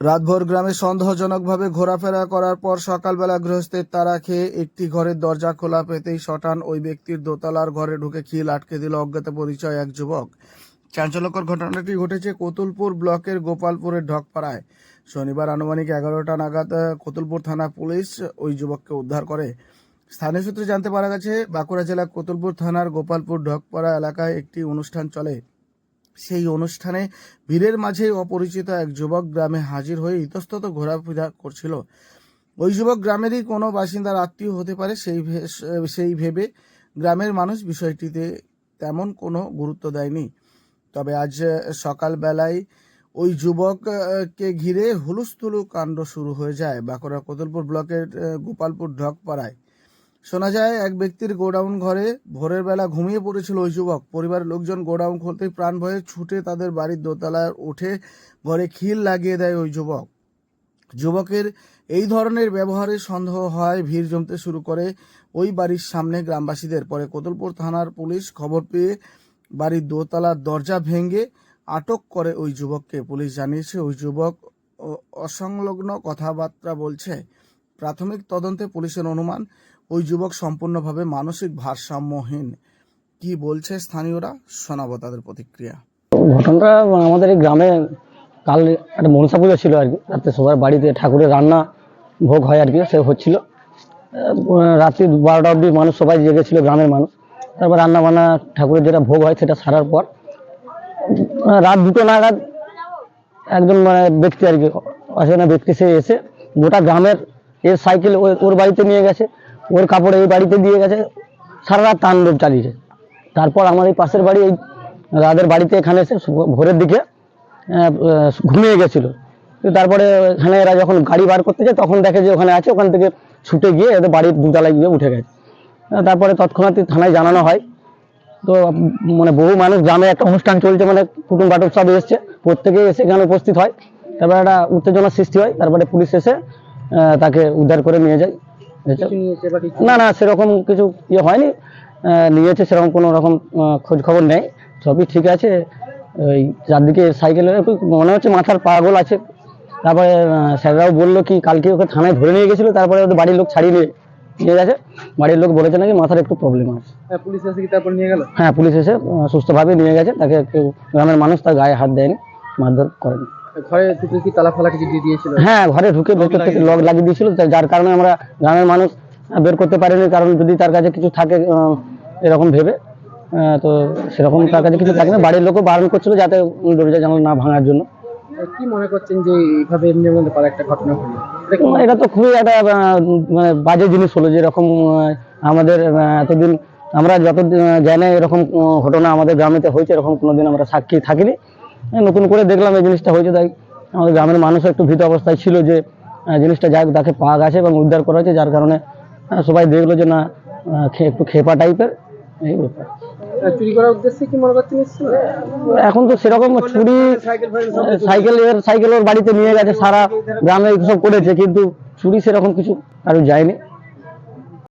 রাতভর গ্রামে সন্দেহজনকভাবে ঘোরাফেরা করার পর সকালবেলা গৃহস্থের তারা খেয়ে একটি ঘরের দরজা খোলা পেতেই শটান ওই ব্যক্তির দোতলার ঘরে ঢুকে খিল আটকে দিল অজ্ঞাত পরিচয় এক যুবক। চাঞ্চল্যকর ঘটনাটি ঘটেছে কতুলপুর ব্লকের গোপালপুরের ঢকপাড়ায়। শনিবার আনুমানিক এগারোটা নাগাদ কতুলপুর থানা পুলিশ ওই যুবককে উদ্ধার করে। স্থানীয় সূত্রে জানতে পারা গেছে, বাঁকুড়া জেলার কতুলপুর থানার গোপালপুর ঢকপাড়া এলাকায় একটি অনুষ্ঠান চলে। সেই অনুষ্ঠানে ভিড়ের মাঝে অপরিচিত এক যুবক গ্রামে হাজির হয়ে ইতস্তত ঘোরাফেরা করছিল। ওই যুবক গ্রামেরই কোনো বাসিন্দার আত্মীয় হতে পারে, সেই সেই ভেবে গ্রামের মানুষ বিষয়টিতে তেমন কোনো গুরুত্ব দেয়নি। তবে আজ সকালবেলায় ওই যুবককে ঘিরে হুলুস্থুলু কাণ্ড শুরু হয়ে যায়। বাঁকুড়া কোতলপুর ব্লকের, গোপালপুর ঢকপাড়ায় শোনা যায়, এক ব্যক্তির গোডাউন ঘরে ভোরের বেলা ঘুমিয়ে পড়েছিল ওই যুবক। পরিবারের লোকজন গোডাউন খুলতেই প্রাণ ভয়ে ছুটে তাদের বাড়ির দোতলায় উঠে ঘরে খিল লাগিয়ে দেয় ওই যুবক। যুবকের এই ধরনের ব্যবহারে সন্দেহ হয়, ভিড় জমতে শুরু করে ওই বাড়ির সামনে গ্রামবাসীদের। পরে কোতলপুর থানার পুলিশ খবর পেয়ে বাড়ির দোতলার দরজা ভেঙে আটক করে ওই যুবককে। পুলিশ জানিয়েছে, ওই যুবক অসংলগ্ন কথাবার্তা বলছে। প্রাথমিক তদন্তে পুলিশের অনুমান ওই যুবক সম্পূর্ণভাবে মানসিক ভারসাম্যহীন। কি বলছে স্থানীয়রা? শোনাবো তাদের প্রতিক্রিয়া। ঘটনাটা আমাদের এই গ্রামে কাল একটা মনসা পুজো ছিল আর কি। রাতে সবার বাড়িতে ঠাকুরের রান্না ভোগ হয় আর কি সে হচ্ছিল। রাত্রি বারোটা অব্দি মানুষ সবাই জেগেছিল, গ্রামের মানুষ। তারপর রান্না বান্না ঠাকুরের যেটা ভোগ হয় সেটা সারার পর রাত দুটো নাগাদ একজন মানে ব্যক্তি আর কি, অচেনা ব্যক্তি সে এসে গোটা গ্রামের এর সাইকেল ওর- ওর বাড়িতে নিয়ে গেছে। ওর কাপড় এই বাড়িতে দিয়ে গেছে, সারা রাত তাণ্ডব চালিয়েছে। তারপর আমার এই পাশের বাড়ি, এই রাদের বাড়িতে এখানে এসে ভোরের দিকে ঘুমিয়ে গেছিল। তারপরে এখানে এরা যখন গাড়ি বার করতে যায়, তখন দেখে যে ওখানে আছে, ওখান থেকে ছুটে গিয়ে এদের বাড়ির দুতলায় গিয়ে উঠে গেছে। তারপরে তৎক্ষণাৎ থানায় জানানো হয়। তো মানে বহু মানুষ গ্রামে একটা অনুষ্ঠান চলছে মানে কুটুম বাটুম সব এসছে, প্রত্যেকে এসে এখানে উপস্থিত হয়। তারপরে একটা উত্তেজনার সৃষ্টি হয়, তারপরে পুলিশ এসে তাকে উদ্ধার করে নিয়ে যায়। না না সেরকম কিছু ইয়ে হয়নি। নিয়েছে সেরকম কোনো রকম খোঁজ খবর নেই। সবই ঠিক আছে। ওই চারদিকে সাইকেল মনে হচ্ছে মাথার পাগল আছে। তারপরে স্যাররাও বলল কি কালকে ওকে থানায় ধরে নিয়ে গেছিল তারপরে ওদের বাড়ির লোক ছাড়িয়ে নিয়ে নিয়ে গেছে। বাড়ির লোক বলেছে নাকি মাথার একটু প্রবলেম আছে। পুলিশ এসে কি তারপর নিয়ে গেল? হ্যাঁ পুলিশ এসে সুস্থভাবে নিয়ে গেছে। তাকে কেউ গ্রামের মানুষ তার গায়ে হাত দেয়নি মারধর করেনি। ঘরে ঢুকে কি তালা ফালা কিছু দিয়ে দিয়েছিল? হ্যাঁ ঘরে ঢুকে ভেতর থেকে লক লাগিয়ে দিয়েছিল যার কারণে আমরা গ্রামের মানুষ বের করতে পারিনি কারণ যদি তার কাছে কিছু থাকে এরকম ভেবে তো সেরকম তার কাছে কিছু থাকে না। বাড়ির লোকও বারণ করছিল যাতে দরজা জানালা না ভাঙার জন্য। কি মনে করছেন যে এইভাবে এমনি মধ্যে পারে একটা ঘটনা হলো? এটা তো খুবই একটা মানে বাজে জিনিস হলো যেরকম আমাদের এতদিন আমরা যত জ্ঞানে এরকম ঘটনা আমাদের গ্রামেতে হয়েছে এরকম কোনোদিন আমরা সাক্ষী থাকিনি। নতুন করে দেখলাম এই জিনিসটা হয়েছে তাই আমাদের গ্রামের মানুষও একটু ভীত অবস্থায় ছিল যে জিনিসটা যাক তাকে পাওয়া গেছে এবং উদ্ধার করা হয়েছে যার কারণে সবাই দেখল যে না একটু খেপা টাইপের এই ব্যাপার। চুরি করার উদ্দেশ্যে কি মনে করছেন এখন তো সেরকম চুরি সাইকেল এর সাইকেল ওর বাড়িতে নিয়ে গেছে সারা গ্রামে সব করেছে কিন্তু চুরি সেরকম কিছু কারও যায়নি।